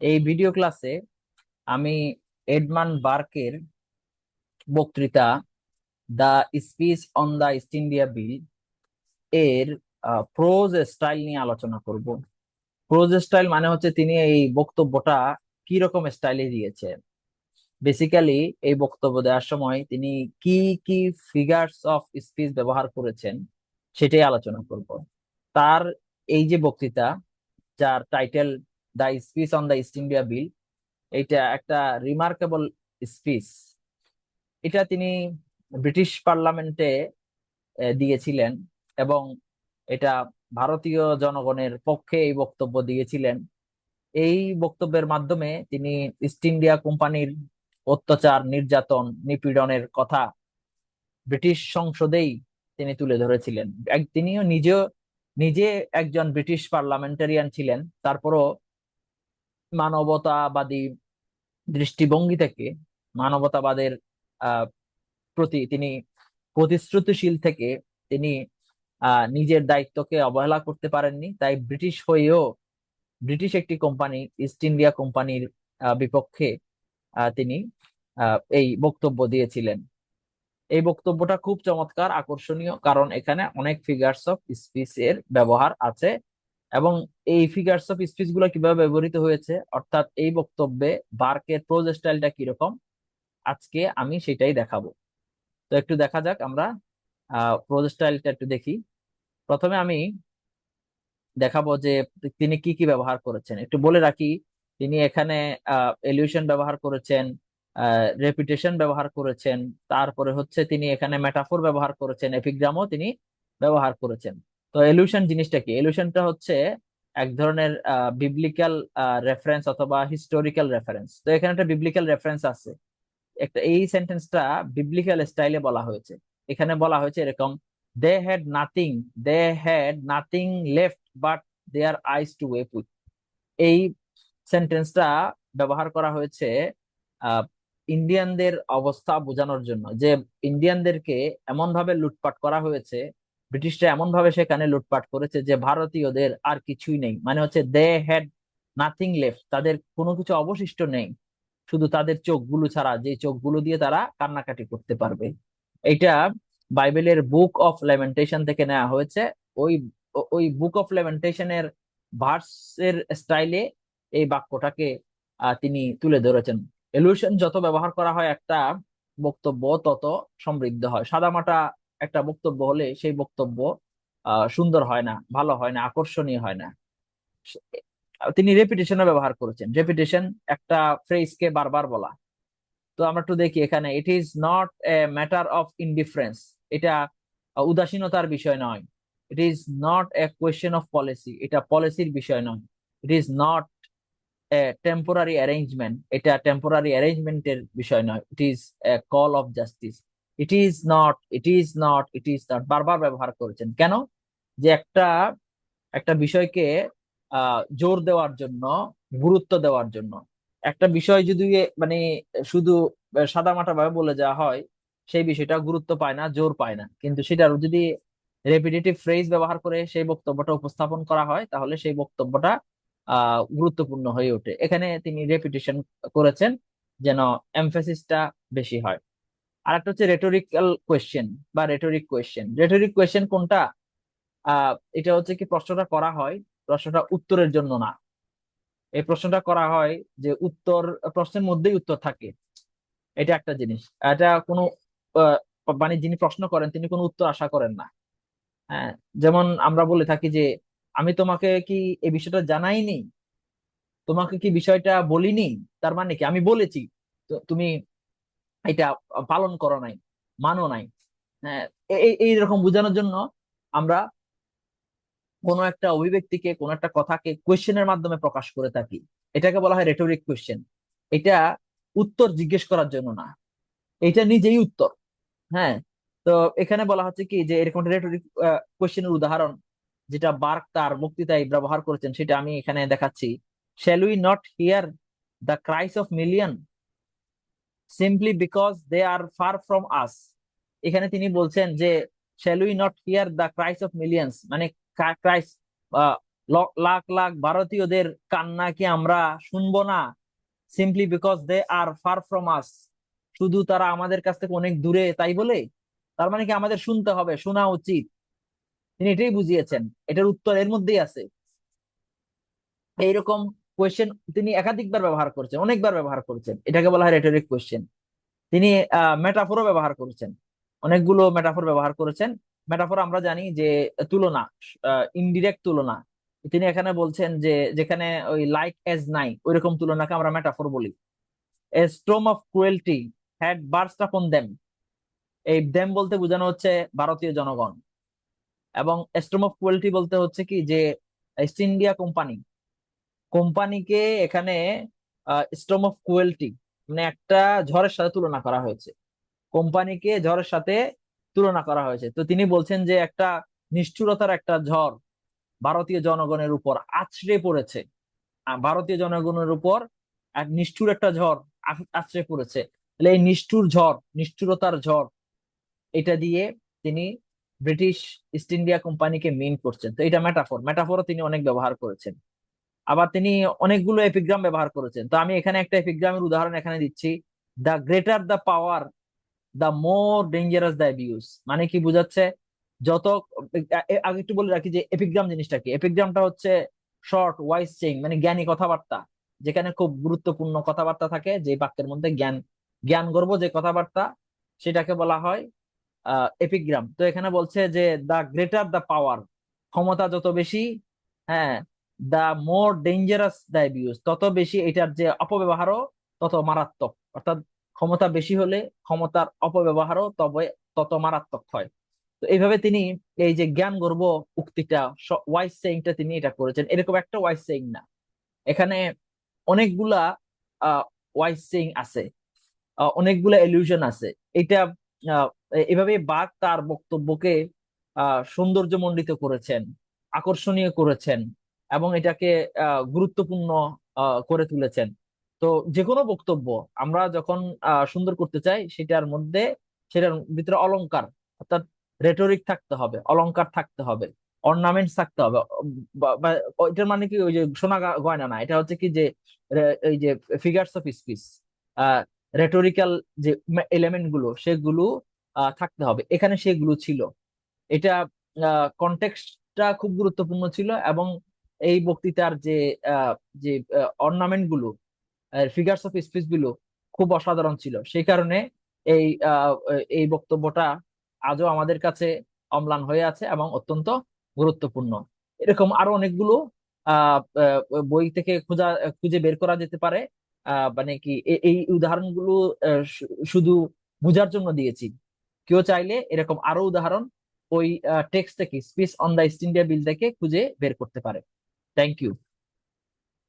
এই ভিডিও ক্লাসে আমি এডমান বার্কের বক্তৃতা the speech on the East India Bill এর প্রোজ স্টাইল নিয়ে আলোচনা করব। প্রোজ স্টাইল মানে হচ্ছে তিনি এই বক্তব্যটা কি রকম স্টাইলে দিয়েছেন। বেসিক্যালি এই বক্তব্য দেওয়ার সময় তিনি কি কি ফিগার্স অফ স্পিচ ব্যবহার করেছেন সেটাই আলোচনা করব। তার এই যে বক্তৃতা, যার title the speech on the East India Bill এটা একটা রিমার্কেবল স্পিচ এটা তিনি ব্রিটিশ পার্লামেন্টে দিয়েছিলেন এবং এটা ভারতীয় জনগণের পক্ষে এই বক্তব্য দিয়েছিলেন। এই বক্তব্যের মাধ্যমে তিনি ইস্ট ইন্ডিয়া কোম্পানির অত্যাচার, নির্যাতন, নিপীড়নের কথা ব্রিটিশ সংসদেই তিনি তুলে ধরেছিলেন। তিনিও নিজেও, নিজে একজন ব্রিটিশ পার্লামেন্টারিয়ান ছিলেন। তারপরও মানবতাবাদী দৃষ্টিভঙ্গি থেকে, মানবতাবাদের প্রতি তিনি প্রতিশ্রুতিশীল থেকে তিনি নিজের দায়িত্বকে অবহেলা করতে পারেননি। তাই ব্রিটিশ হয়েও, ব্রিটিশ একটি কোম্পানি, ইস্ট ইন্ডিয়া কোম্পানির বিপক্ষে তিনি এই বক্তব্য দিয়েছিলেন। এই বক্তব্যটা খুব চমৎকার, আকর্ষণীয়, কারণ এখানে অনেক ফিগার্স অফ স্পিচ এর ব্যবহার আছে। এবং এই ফিগার্স অফ স্পিচগুলো কীভাবে ব্যবহৃত হয়েছে, অর্থাৎ এই বক্তব্যে বার্কের প্রোজ স্টাইলটা কীরকম, আজকে আমি সেটাই দেখাবো। তো একটু দেখা যাক আমরা প্রোজ স্টাইলটা একটু দেখি। প্রথমে আমি দেখাবো যে তিনি কি কি ব্যবহার করেছেন। একটু বলে রাখি, তিনি এখানে এলিউশন ব্যবহার করেছেন রেপিটেশন ব্যবহার করেছেন, তারপরে হচ্ছে তিনি এখানে মেটাফোর ব্যবহার করেছেন এপিগ্রামও তিনি ব্যবহার করেছেন। তো এলিউশন জিনিসটা কি? এলিউশনটা হচ্ছে এক ধরনের বিবলিক্যাল রেফারেন্স অথবা হিস্টোরিক্যাল রেফারেন্স তো এখানে একটা বিবলিক্যাল রেফারেন্স আছে। একটা, এই সেন্টেন্সটা বিবলিক্যাল স্টাইলে বলা হয়েছে। এখানে বলা হয়েছে এরকম they had nothing they had nothing left but their eyes to weep with এই সেন্টেন্সটা ব্যবহার করা হয়েছে ইন্ডিয়ানদের অবস্থা বোঝানোর জন্য। যে ইন্ডিয়ানদেরকে এমন ভাবে লুটপাট করা হয়েছে ব্রিটিশরা এমন ভাবে সেখানে লুটপাট করেছে যে ভারতীয়দের আর কিছুই নেই। মানে হচ্ছে দে হ্যাড নাথিং লেফট তাদের কোনো কিছু অবশিষ্ট নেই। শুধু তাদের চোখগুলো ছাড়া, যে চোখগুলো দিয়ে তারা কান্নাকাটি করতে পারবে। এটা বাইবেলের বুক অফ লেমেন্টেশন থেকে নেওয়া হয়েছে। ওই ওই বুক অফ লেমেন্টেশনের ভার্সের স্টাইলে এই বাক্যটাকে তিনি তুলে ধরেছেন। এলুশন যত ব্যবহার করা হয় একটা বক্তব্য, তত সমৃদ্ধ হয়। সাদামাটা একটা বক্তব্য হলে সেই বক্তব্য সুন্দর হয় না, ভালো হয় না, আকর্ষণীয় হয় না। তিনি রেপিটেশনও ব্যবহার করেছেন। রেপিটেশন একটা ফ্রেজকে বারবার বলা। তো আমরা একটু দেখি এখানে it is not a matter of indifference এটা উদাসীনতার বিষয় নয়। It is not a question of policy এটা পলিসির বিষয় নয়। It is not a temporary arrangement এটা টেম্পোরারি অ্যারেঞ্জমেন্টের বিষয় নয়। It is a call of justice it is not it is not it is not বারবার ব্যবহার করেছেন। কেন? যে একটা একটা বিষয়কে জোর দেওয়ার জন্য, গুরুত্ব দেওয়ার জন্য। একটা বিষয় যদি মানে শুধু সাদামাটা ভাবে বলে যাওয়া হয়, সেই বিষয়টা গুরুত্ব পায় না, জোর পায় না। কিন্তু সেটার যদি রেপিটেটিভ ফ্রেজ ব্যবহার করে সেই বক্তব্যটা উপস্থাপন করা হয়, তাহলে সেই বক্তব্যটা গুরুত্বপূর্ণ হয়ে ওঠে। এখানে তিনি রেপিটেশন করেছেন, যেন এমফেসিসটা বেশি হয়। আর একটা হচ্ছে রেটোরিক্যাল কোয়েশ্চেন বা রেটোরিক কোয়েশ্চেন রেটোরিক কোয়েশ্চেন কোনটা? এটা হচ্ছে কি প্রশ্নটা করা হয়, প্রশ্নটা উত্তরের জন্য না। এই প্রশ্নটা করা হয় যে উত্তর, প্রশ্নের মধ্যেই উত্তর থাকে। এটা একটা জিনিস। এটা কোনো মানে যিনি প্রশ্ন করেন, তিনি কোনো উত্তর আশা করেন না। হ্যাঁ যেমন আমরা বলে থাকি যে, আমি তোমাকে কি এই বিষয়টা জানাইনি? তোমাকে কি বিষয়টা বলিনি? তার মানে কি? আমি বলেছি। তুমি এটা পালন করো নাই, মানো নাই। হ্যাঁ এইরকম বোঝানোর জন্য আমরা কোনো একটা অভিব্যক্তিকে, কোন একটা কথাকে কোয়েশ্চেনের মাধ্যমে প্রকাশ করে থাকি। এটাকে বলা হয় রেটোরিক কোয়েশ্চেন এটা উত্তর জিজ্ঞেস করার জন্য না। এটা নিজেই উত্তর। হ্যাঁ তো এখানে বলা হচ্ছে কি যে এরকম রেটোরিক কোয়েশ্চেনের উদাহরণ যেটা বার্ক তার বক্তৃতায় ব্যবহার করেছেন, সেটা আমি এখানে দেখাচ্ছি। Shall we not hear the cries of million simply because they are far from us এখানে তিনি বলছেন যে shall we not hear the cries of millions মানে ক্রাইস লাখ লাখ ভারতীয়দের কান্না কি আমরা শুনব না? Simply because they are far from us শুধু তারা আমাদের কাছ থেকে অনেক দূরে, তাই বলে? তার মানে কি আমাদের শুনতে হবে, শোনা উচিত। তিনি এটাই বুঝিয়েছেন। এটার উত্তর এর মধ্যেই আছে। এইরকম কোয়েশ্চেন তিনি একাধিকবার ব্যবহার করেছেন, অনেকবার ব্যবহার করেছেন। এটাকে বলা হয় রেটরিক কোয়েশ্চেন তিনি মেটাফোরও ব্যবহার করেছেন। অনেকগুলো মেটাফোর ব্যবহার করেছেন। মেটাফোর আমরা জানি যে, তুলনা ইনডিরেক্ট তুলনা। তিনি এখানে বলছেন যে, যেখানে ওই লাইক এজ নাই, ওইরকম তুলনাকে আমরা মেটাফোর বলি। A storm of cruelty had burst upon them এই দেম বলতে বোঝানো হচ্ছে ভারতীয় জনগণ। এবং স্ট্রোম অফ ক্রুয়েলটি বলতে হচ্ছে কি যে ইস্ট ইন্ডিয়া কোম্পানি কোম্পানিকে এখানে স্ট্রোম অফ ক্রুয়েলটি মানে একটা ঝড়ের সাথে তুলনা করা হয়েছে। কোম্পানিকে ঝড়ের সাথে তুলনা করা হয়েছে। তো তিনি বলছেন যে একটা নিষ্ঠুরতার একটা ঝড় ভারতীয় জনগণের উপর আছড়ে পড়েছে। ভারতীয় জনগণের উপর এক নিষ্ঠুর একটা ঝড় আছ- আছড়ে পড়েছে। তাহলে এই নিষ্ঠুর ঝড়, নিষ্ঠুরতার ঝড়, এটা দিয়ে তিনি ব্রিটিশ ইস্ট ইন্ডিয়া কোম্পানিকে মিন করছেন। তো এটা মেটাফোর মেটাফোরও তিনি অনেক ব্যবহার করেছেন। আবার তিনি অনেকগুলো এপিগ্রাম ব্যবহার করেছেন। তো আমি এখানে একটা এপিগ্রামের উদাহরণ এখানে দিচ্ছি। The greater the power the more dangerous the abuse মানে কি বোঝাচ্ছে? যত আগে একটু বলে রাখি যে এপিগ্রাম জিনিসটা কি? এপিগ্রামটা হচ্ছে শর্ট ওয়াইজ চেইন মানে জ্ঞানী কথাবার্তা। যেখানে খুব গুরুত্বপূর্ণ কথাবার্তা থাকে, যে বাক্যের মধ্যে জ্ঞান জ্ঞান গর্ব যে কথাবার্তা, সেটাকে বলা হয় এপিগ্রাম তো এখানে বলছে যে দ্য গ্রেটার দ্য পাওয়ার ক্ষমতা যত বেশি হ্যাঁ the more dangerous the abuse তত বেশি এটার যে অপব্যবহারও তত মারাত্মক। অর্থাৎ ক্ষমতা বেশি হলে ক্ষমতার অপব্যবহারও তবে তত মারাত্মক হয়। তো এইভাবে তিনি এই যে জ্ঞান গর্ব উক্তিটা ওয়াইস সেইংটা তিনি এটা করেছেন। এরকম একটা ওয়াইস সেইং না। এখানে অনেকগুলা ওয়াইস সেইং আছে। অনেকগুলা এলিউশন আছে। এটা এভাবে বাক তার বক্তব্যকে সৌন্দর্যমণ্ডিত করেছেন, আকর্ষণীয় করেছেন। এবং এটাকে গুরুত্বপূর্ণ করে তুলেছেন। তো যে কোনো বক্তব্য আমরা যখন সুন্দর করতে চাই, সেটার মধ্যে, সেটার ভিতরে অলংকার, অর্থাৎ রেটরিক থাকতে হবে, অলংকার থাকতে হবে অর্নামেন্টস থাকতে হবে এটার মানে কি ওই যে সোনা গয়না না, এটা হচ্ছে কি যে এই যে ফিগার্স অফ স্পিচ রেটোরিক্যাল যে এলিমেন্টগুলো, সেগুলো থাকতে হবে। এখানে সেগুলো ছিল। এটা কনটেক্সটটা খুব গুরুত্বপূর্ণ ছিল এবং এই বক্তৃতার যে যে অর্নামেন্টগুলো ফিগার্স অফ স্পিচগুলো খুব অসাধারণ ছিল। সেই কারণে এই এই বক্তব্যটা আজও আমাদের কাছে অম্লান হয়ে আছে এবং অত্যন্ত গুরুত্বপূর্ণ। এরকম আরও অনেকগুলো বই থেকে খোঁজা, খুঁজে বের করা যেতে পারে। মানে কি এই উদাহরণগুলো শুধু বোঝার জন্য দিয়েছি। কেউ চাইলে এরকম আরও উদাহরণ ওই টেক্সট থেকে speech on the East India Bill থেকে খুঁজে বের করতে পারে। Thank you.